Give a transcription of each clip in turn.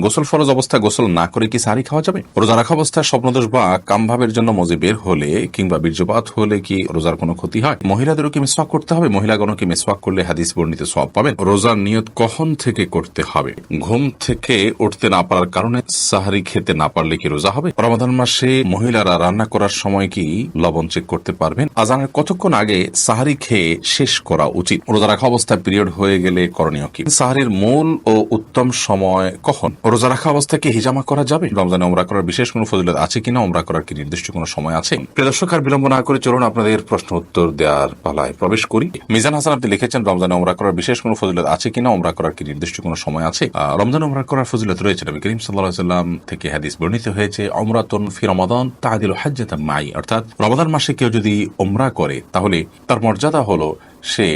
গোসল ফরজ অবস্থায় গোসল না করে কি সারি খাওয়া যাবে? রোজা রাখা অবস্থায় স্বপ্নদোষ বা কামভাবের জন্য মজে বের হলে কিংবা বীর্যপাত হলে কি রোজার কোনো ক্ষতি হয়? মহিলাদেরও কি মেসওয়াক করতে হবে? মহিলাগণও কি মেসওয়াক করলে হাদিস বর্ণিত সব পাবেন? রোজার নিয়ত কখন থেকে করতে হবে? ঘুম থেকে উঠতে না পারার কারণে সাহারি খেতে না পারলে কি রোজা হবে? রমাদান মাসে মহিলারা রান্না করার সময় কি লবণ চেক করতে পারবেন? আজানের কতক্ষণ আগে সাহারি খেয়ে শেষ করা উচিত? রোজা রাখা অবস্থায় পিরিয়ড হয়ে গেলে করণীয় কি সাহারির মূল ও উত্তম সময় কখন? রোজা রাখা অবস্থায় কি হিজামা করা যাবে? রমজানে ওমরা করার বিশেষ কোনো ফজিলত আছে কিনা? ওমরা করার কি নির্দিষ্ট কোনো সময় আছে? প্রিয় দর্শক, আর বিলম্ব না করে চলুন আপনাদের প্রশ্ন উত্তর দেওয়ার পালায় প্রবেশ করি। মিজান হাসান, আপনি লিখেছেন, রমজানে ওমরা করার বিশেষ কোনো ফজিলত আছে কিনা? ওমরা করার কি নির্দিষ্ট কোনো সময় আছে? রমজান ওমরা করার ফজিলত রয়েছে। নবী করিম সাল্লাহ সাল্লাম থেকে হাদিস বর্ণিত হয়েছে অমরাতন ফি রমাদান তাহাদিল হাজ্জাতা মাই। অর্থাৎ রমাদান মাসে কেউ যদি ওমরা করে, তাহলে তার মর্যাদা হলো সে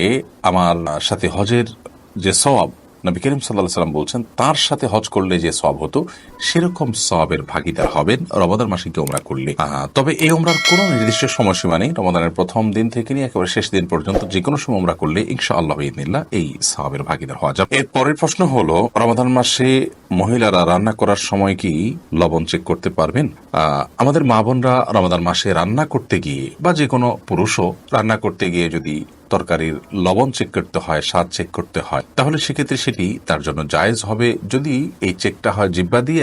আমার সাথে হজের যে সওয়াব নবী করিম সাল্লাহ সাল্লাম বলছেন তার সাথে হজ করলে যে সব হতো সেরকম সবের ভাগিদার হবেন রমাদান মাসে কি ওমরা করলে। তবে এই ওমরার কোনো নির্দিষ্ট সময়সীমা নেই। রমাদানের প্রথম দিন থেকে নিয়ে একেবারে শেষ দিন পর্যন্ত যে কোনো সময় ওমরা করলে ইনশা আল্লাহ এই সবের ভাগিদার হওয়া যাবে। এর পরের প্রশ্ন হলো রমাদান মাসে মহিলারা রান্না করার সময় কি লবণ চেক করতে পারবেন? আমাদের মা বোনরা রমাদান মাসে রান্না করতে গিয়ে বা যে কোনো পুরুষও রান্না করতে গিয়ে যদি তরকারির লবণ চেক করতে হয়, স্বাদ চেক করতে হয়, তাহলে সেক্ষেত্রে সেটি তার জন্য জায়েজ হবে। যদি এই চেকটা হয় জিব্বা দিয়ে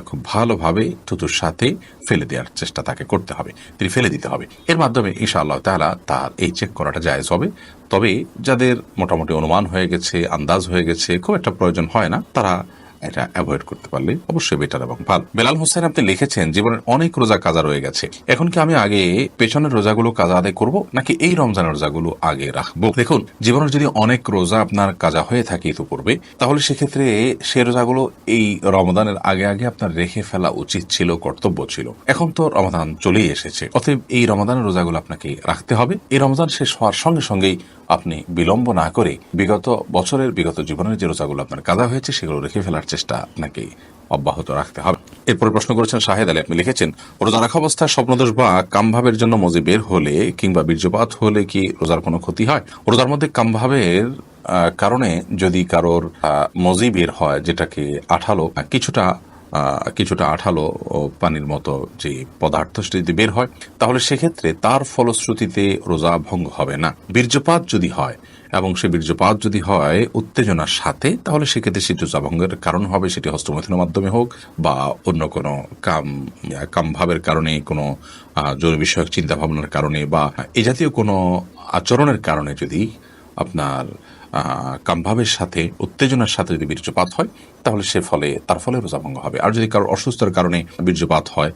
খুব ভালোভাবে থুতুর সাথে ফেলে দেওয়ার চেষ্টা তাকে করতে হবে। তিনি ফেলে দিতে হবে। এর মাধ্যমে ইনশাআল্লাহ তালা তার এই চেক করাটা জায়জ হবে। তবে যাদের মোটামুটি অনুমান হয়ে গেছে, আন্দাজ হয়ে গেছে, খুব একটা প্রয়োজন হয় না। তারা এটা অ্যাভয়েড করতে পারলে অবশ্যই বেটার এবং ভালো। বেলাল হোসেন আপনি লিখেছেন, জীবনের অনেক রোজা কাজা রয়ে গেছে। এখন কি আমি আগে পেছনের রোজাগুলো কাজা আদায় করব, নাকি এই রমজানের রোজাগুলো আগে রাখব? দেখুন, জীবনের যদি অনেক রোজা আপনার কাজা হয়ে থাকে তো পূর্বে তাহলে সেক্ষেত্রে সে রোজাগুলো এই রমদানের আগে আগে আপনার রেখে ফেলা উচিত ছিল, কর্তব্য ছিল। এখন তো রমাদান চলেই এসেছে। অতএব এই রমাদানের রোজাগুলো আপনাকে রাখতে হবে। এই রমজান শেষ হওয়ার সঙ্গে সঙ্গেই আপনি বিলম্ব না করে বিগত বছরের, বিগত জীবনের যে রোজাগুলো আপনার কাদা হয়েছে, সেগুলো রেখে ফেলার চেষ্টা আপনাকে অব্যাহত রাখতে হবে। এরপরে প্রশ্ন করেছেন শাহেদ আলী। আপনি লিখেছেন, রোজা রাখা অবস্থায় স্বপ্নদোষ বা কামভাবের জন্য মজি বের হলে কিংবা বীর্যপাত হলে কি রোজার কোনো ক্ষতি হয়? রোজার মধ্যে কামভাবের কারণে যদি কারোর মজি বের হয়, যেটাকে আঠালো, কিছুটা কিছুটা আঠালো পানির মতো যে পদার্থ যদি বের হয়, তাহলে সেক্ষেত্রে তার ফলশ্রুতিতে রোজা ভঙ্গ হবে না। বীর্যপাত যদি হয়, এবং সে বীর্যপাত যদি হয় উত্তেজনার সাথে, তাহলে সেক্ষেত্রে সেটি রোজা ভঙ্গের কারণ হবে, সেটি হস্তমৈথুনের মাধ্যমে হোক বা অন্য কোনো কাম কাম ভাবের কারণে, কোনো যৌন বিষয়ক চিন্তা ভাবনার কারণে বা এ জাতীয় কোনো আচরণের কারণে যদি আপনার কামভাবের সাথে, উত্তেজনার সাথে যদি বীর্যপাত হয়, তাহলে সে ফলে, তার ফলে রোজা ভঙ্গ হবে। আর যদি কারোর অসুস্থতার কারণে বীর্যপাত হয়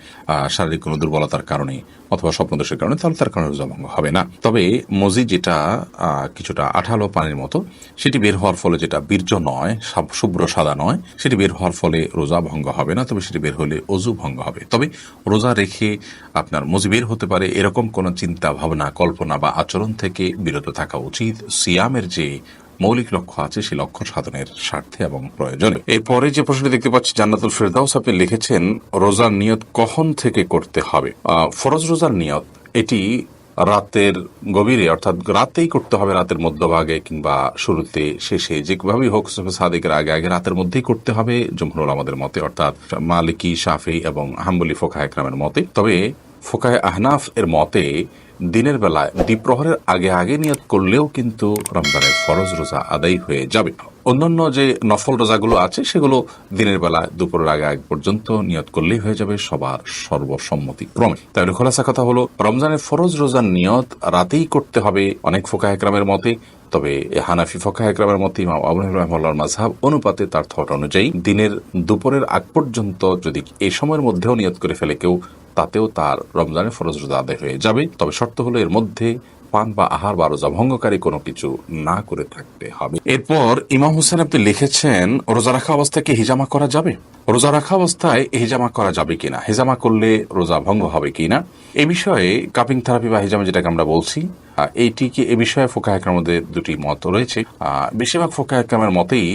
শারীরিক কোনো দুর্বলতার কারণে অথবা স্বপ্নদোষের কারণে, তাহলে তার কারণে রোজা ভঙ্গ হবে না। তবে মজি যেটা কিছুটা আঠালো পানির মতো, সেটি বের হওয়ার ফলে যেটা বীর্য নয় শুভ্র সাদা নয়, সেটি বের হওয়ার ফলে রোজা ভঙ্গ হবে না, তবে সেটি বের হলে অজু ভঙ্গ হবে। তবে রোজা রেখে আপনার মজি বের হতে পারে, এরকম কোনো চিন্তা, ভাবনা, কল্পনা বা আচরণ থেকে বিরত থাকা উচিত। সিয়ামের যে মৌলিক লক্ষ্য আছে সেই লক্ষ্য সাধনের স্বার্থে এবং প্রয়োজনে। এরপরে যে প্রশ্নটি দেখতে পাচ্ছি, জান্নাতুল ফেরদাউস আপনি লিখেছেন, রোজার নিয়ত কখন থেকে করতে হবে? ফরজ রোজার নিয়ত, এটি রাতের গভীরে, অর্থাৎ রাতেই করতে হবে, রাতের মধ্যভাগে কিংবা শুরুতে, শেষে যেভাবেই হোক সাদিকের আগে আগে রাতের মধ্যেই করতে হবে, জমহুরুল আমাদের মতে, অর্থাৎ মালিকি, শাফি এবং হাম্বলি ফোকা একরামের মতে। তবে ফোকায় আহনাফ এর মতে দিনের বেলায় দ্বীপ্রহরের আগে আগে নিয়ত করলেও কিন্তু রমজানের ফরজ রোজা আদায় হয়ে যাবে। অন্যান্য যে নফল রোজাগুলো আছে, সেগুলো দিনের বেলা দুপুরের আগে আগ পর্যন্ত নিয়ত করলেই হয়ে যাবে সবার সর্বসম্মতি ক্রমে। তাহলে খোলাসা কথা হলো, রমজানের ফরজ রোজার নিয়ত রাতেই করতে হবে অনেক ফোকা একরামের মতে, তবে হানাফি ফোকা একরামের মতে ইমাম আবু হানিফা রাহিমাহুল্লাহর মাযহাব অনুপাতে তার থট অনুযায়ী দিনের দুপুরের আগ পর্যন্ত যদি এই সময়ের মধ্যেও নিয়ত করে ফেলে কেউ তাতেও তার রমজানের ফরজ রোজা আদায় হয়ে যাবে। তবে শর্ত হলো এর মধ্যে পান বা আহার বা রোজা ভঙ্গকারী কোনো কিছু না করে থাকতে হবে। এরপর ইমাম হোসেন আপনি লিখেছেন, রোজা রাখা অবস্থায় কি হিজামা করা যাবে? রোজা রাখা অবস্থায় হিজামা করা যাবে কিনা হিজামা করলে রোজা ভঙ্গ হবে কিনা এ বিষয়ে কাপিং থেরাপি বা হিজামা যেটাকে আমরা বলছি এইটিকে এ বিষয়ে ফোকা মধ্যে দুটি মত রয়েছে। বেশিরভাগ ফোকা একরামের মতেই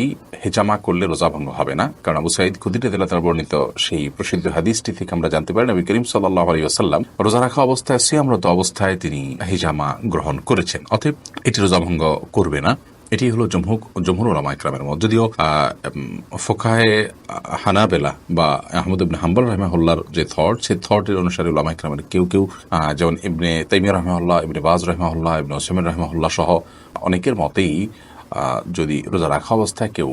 হেজামা করলে রোজা ভঙ্গ হবে না। কারণ আবু সাইদ খুদির তার বর্ণিত সেই প্রসিদ্ধ হাদিসটি থেকে আমরা জানতে পারি, নবী করিম সাল্লাহ আলী আসাল্লাম রোজা রাখা অবস্থায়, সিয়ামরত অবস্থায় তিনি হিজামা গ্রহণ করেছেন। অতএব এটি রোজা ভঙ্গ করবে না। এটি হলো জমহুক, জমহুর ওলামা ইকরামের মত। যদিও ফোকাহে হানাবেলা বা আহমদ ইবনে হাম্বল রহমাহুল্লার যে থট সেই থটের অনুসারে ওলামা ইকরামের কেউ কেউ যেমন ইবনে তাইমিয়া রহমাহুল্লাহ, ইবনে বাজ রহমাহুল্লাহ, ইবনে ওসেমিন রহমাহুল্লাহ সহ অনেকের মতেই যদি রোজা রাখা অবস্থায় কেউ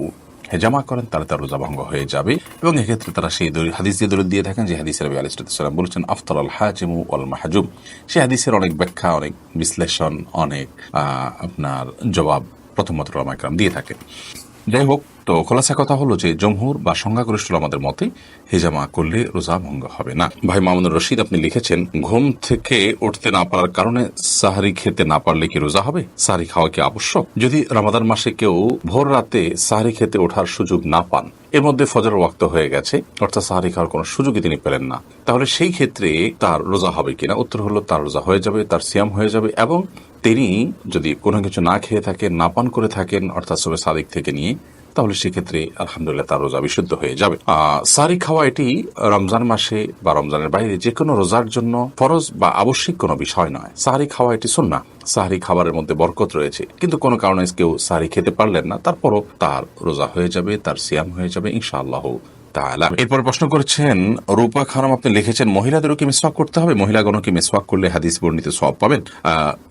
হেজামা করেন, তাহলে তার রোজা ভঙ্গ হয়ে যাবে। এবং এক্ষেত্রে তারা সেই হাদিস দিয়ে দলিল দিয়ে থাকেন যে হাদিসের রবি আলিসাল্লাম বলেছেন আফতর আল হাজিমু আল মাহাজুম। সেই হাদিসের অনেক ব্যাখ্যা, অনেক বিশ্লেষণ, অনেক আপনার জবাব প্রথমত রমাইকরাম দিয়ে থাকে যাই হোক তো খোলাসা কথা হলো যে জমহুর বা সংখ্যাগরিষ্ঠ আমাদের মতে হেজামা করলে রোজা ভঙ্গ হবে না। ভাই মামুনুর রশিদ, আপনি লিখেছেন, ঘুম থেকে উঠতে না পারার কারণে সাহারি খেতে না পারলে কি রোজা হবে? সাহারি খাওয়া কি আবশ্যক? যদি রামাদান মাসে কেউ ভোর রাতে সাহারি খেতে ওঠার সুযোগ না পান, এর মধ্যে ফজর ওয়াক্ত হয়ে গেছে, অর্থাৎ সাহারি খাওয়ার কোনো সুযোগই তিনি পেলেন না, তাহলে সেই ক্ষেত্রে তার রোজা হবে কিনা? উত্তর হলো, তার রোজা হয়ে যাবে, তার সিয়াম হয়ে যাবে এবং তিনি যদি কোনো কিছু না খেয়ে থাকেন, না পান করে থাকেন, অর্থাৎ সবে সাদিক থেকে নিয়ে তাহলে সেক্ষেত্রে আলহামদুলিল্লাহ তার রোজা বিশুদ্ধ হয়ে যাবে। সারি খাওয়া এটি রমজান মাসে বা রমজানের বাইরে যে কোনো রোজার জন্য ফরজ বা আবশ্যিক কোনো বিষয় নয়। সাহারি খাওয়া এটি সুন্না সাহারি খাবারের মধ্যে বরকত রয়েছে। কিন্তু কোনো কারণে কেউ সাহারি খেতে পারলেন না, তারপরও তার রোজা হয়ে যাবে, তার সিয়াম হয়ে যাবে, ইনশাআল্লাহ। তাআলা। এরপর প্রশ্ন করেছেন, রূপা খানম আপনি লিখেছেন, মহিলাদেরও কি মেসওয়াক করতে হবে? মহিলাগণও কি মেসওয়াক করলে হাদিস বর্ণিত সব পাবেন?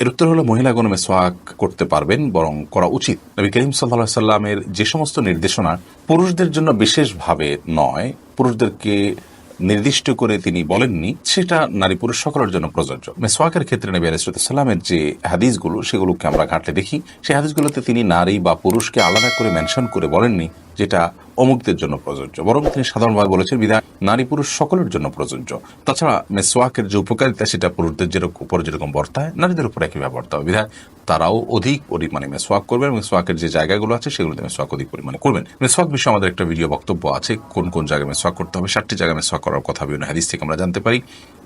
এর উত্তর হলো মহিলাগণ মেসওয়াক করতে পারবেন, বরং করা উচিত। নবী করিম সাল্লাহ সাল্লামের যে সমস্ত নির্দেশনা পুরুষদের জন্য বিশেষভাবে নয়, পুরুষদেরকে নির্দিষ্ট করে তিনি বলেননি, সেটা নারী পুরুষ সকলের জন্য প্রযোজ্য। মেসওয়াকের ক্ষেত্রে নবী আলাইসালামের যে হাদিসগুলো, সেগুলোকে আমরা ঘাটলে দেখি। সেই হাদিসগুলোতে তিনি নারী বা পুরুষকে আলাদা করে মেনশন করে বলেননি যেটা অমুকদের জন্য প্রযোজ্য। বরং তিনি সাধারণভাবে বলেছেন, বিধায় নারী পুরুষ সকলের জন্য প্রযোজ্য। তাছাড়া মেসওয়াকের যে উপকারিতা, সেটা পুরুষদের যেরকম উপর যেরকম বর্তায়, নারীদের উপর একইভাবে বর্তাবে বিধায় তারাও অধিক পরিমাণে মেসওয়াক করবেন মেসওয়াকের যে জায়গাগুলো আছে, সেগুলোতে মেসওয়াক অধিক পরিমাণে করবেন। মেসওয়াক বিষয়ে আমাদের একটা ভিডিও বক্তব্য আছে, কোন কোন জায়গায় মেসওয়াক করতে হবে ষাটটি জায়গায় মেসওয়াক করার কথা বিভিন্ন হাদিস থেকে আমরা জানতে পারি।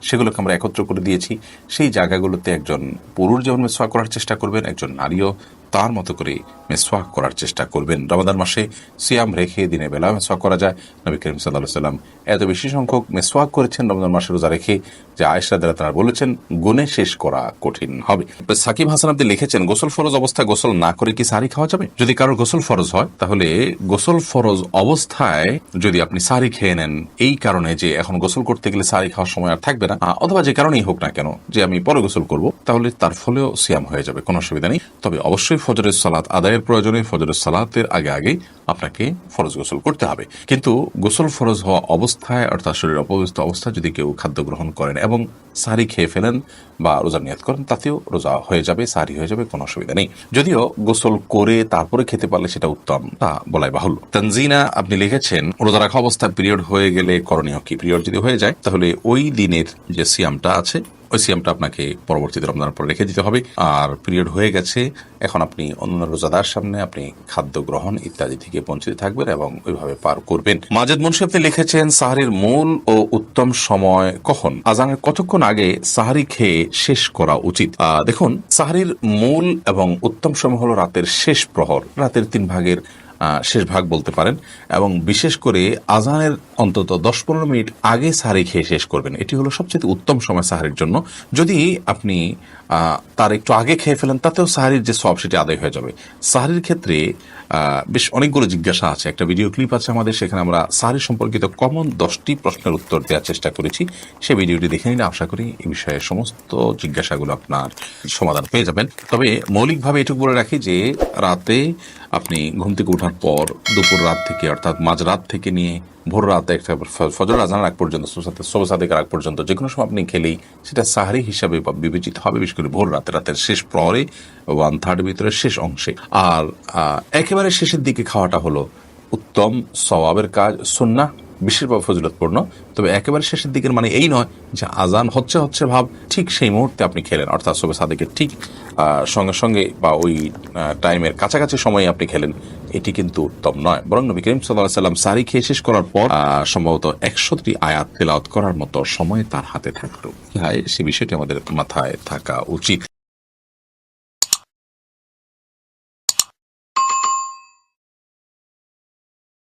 সেগুলোকে আমরা একত্র করে দিয়েছি। সেই জায়গাগুলোতে একজন পুরুষ যেমন মেসওয়াক করার চেষ্টা করবেন, একজন নারীও তার মতো করে মেসওয়াক করার চেষ্টা করবেন। রমাদান মাসে সিয়াম রেখে দিনের বেলা মেসওয়াক করা যায়। নবী করিম সাল্লাহ সাল্লাম এত বেশি সংখ্যক মেসওয়াক করেছেন রমজান মাসে রোজা রেখে যে আয়েশা দ্বারা তারা বলেছেন গুনে শেষ করা কঠিন হবে। সাকিব হাসান আপনি লিখেছেন, গোসল ফরজ অবস্থায় গোসল না করে কি সারি খাওয়া যাবে? যদি কারোর গোসল ফরজ হয়, তাহলে গোসল ফরজ অবস্থায় যদি আপনি সারি খেয়ে নেন, এই কারণে যে এখন গোসল করতে গেলে সারি খাওয়ার সময় আর থাকবে না অথবা যে কারণেই হোক না কেন, যে আমি পরে গোসল করব, তাহলে তার ফলেও সিয়াম হয়ে যাবে, কোনো অসুবিধা নেই। তবে অবশ্যই ফজরের সালাত আদায়ের প্রয়োজনে ফজরের সালাতের আগে আগে আপনাকে ফরজ গোসল করতে হবে। কিন্তু গোসল ফরজ হওয়া অবস্থায় অর্থাৎ শরীর অপবিত্র অবস্থায় যদি কেউ খাদ্য গ্রহণ করেন এবং সারি খেয়ে ফেলেন বা রোজা নিয়াত করেন, তাতেও রোজা হয়ে যাবে সারি হয়ে যাবে, কোনো অসুবিধা নেই। যদিও গোসল করে তারপরে খেতে পারলে সেটা উত্তম, তা বলাই বাহুল্য। তানজিনা আপনি লিখেছেন, রোজা রাখা অবস্থায় পিরিয়ড হয়ে গেলে করণীয় কি? পিরিয়ড যদি হয়ে যায়, তাহলে ওই দিনের যে সিয়ামটা আছে ওই আপনাকে পরবর্তীতে রমজানের পর রেখে দিতে হবে। আর পিরিয়ড হয়ে গেছে, এখন আপনি অন্যান্য রোজাদার সামনে আপনি খাদ্য গ্রহণ ইত্যাদি থেকে বঞ্চিত থাকবেন এবং ওইভাবে পার করবেন। মাজেদ মুন্সি আপনি লিখেছেন, সাহারির মূল ও উত্তম সময় কখন? আজানের কতক্ষণ আগে সাহারি খেয়ে শেষ করা উচিত? দেখুন, সাহারির মূল এবং উত্তম সময় হলো রাতের শেষ প্রহর, রাতের তিন ভাগের শেষ ভাগ বলতে পারেন। এবং বিশেষ করে আজানের অন্তত দশ পনেরো মিনিট আগে সাহারি খেয়ে শেষ করবেন। এটি হলো সবচেয়ে উত্তম সময় সাহারির জন্য। যদি আপনি তার একটু আগে খেয়ে ফেলেন, তাতেও সাহারির যে সব সেটি আদায় হয়ে যাবে। সাহারির ক্ষেত্রে বেশ অনেকগুলো জিজ্ঞাসা আছে। একটা ভিডিও ক্লিপ আছে আমাদের, সেখানে আমরা সাহারি সম্পর্কিত কমন দশটি প্রশ্নের উত্তর দেওয়ার চেষ্টা করেছি। সেই ভিডিওটি দেখে নিলে আশা করি এই বিষয়ে সমস্ত জিজ্ঞাসাগুলো আপনার সমাধান পেয়ে যাবেন। তবে মৌলিকভাবে এটুকু বলে রাখি যে, রাতে আপনি ঘুম থেকে ওঠার পর দুপুর রাত থেকে, অর্থাৎ মাঝরাত থেকে নিয়ে ভোর রাত একটা ফজর আজান আগ পর্যন্ত সোবসাদেকের আগ পর্যন্ত যে কোনো সময় আপনি খেলেই সেটা সাহারি হিসাবে বিবেচিত হবে, বিশেষ করে ভোর রাতে, রাতের শেষ প্রহরে ওয়ান থার্ড ভিতরে শেষ অংশে। আর একেবারে শেষের দিকে খাওয়াটা হলো উত্তম স্বভাবের কাজ সুন্না বিশেষভাবে ফজিলতপূর্ণ। তবে একেবারে শেষের দিকের মানে এই নয় যে আজান হচ্ছে হচ্ছে ভাব, ঠিক সেই মুহূর্তে আপনি খেলেন। অর্থাৎ সবে সাদেকের ঠিক সঙ্গে সঙ্গে বা ওই টাইমের কাছাকাছি সময়ে আপনি খেলেন, এটি কিন্তু উত্তম নয়। বরং নবী করিম সাল্লাহ সাল্লাম সারি খেয়ে শেষ করার পর সম্ভবত একশোটি আয়াত তেলাওয়াত করার মতো সময় তার হাতে থাকতো সে বিষয়টি আমাদের মাথায় থাকা উচিত।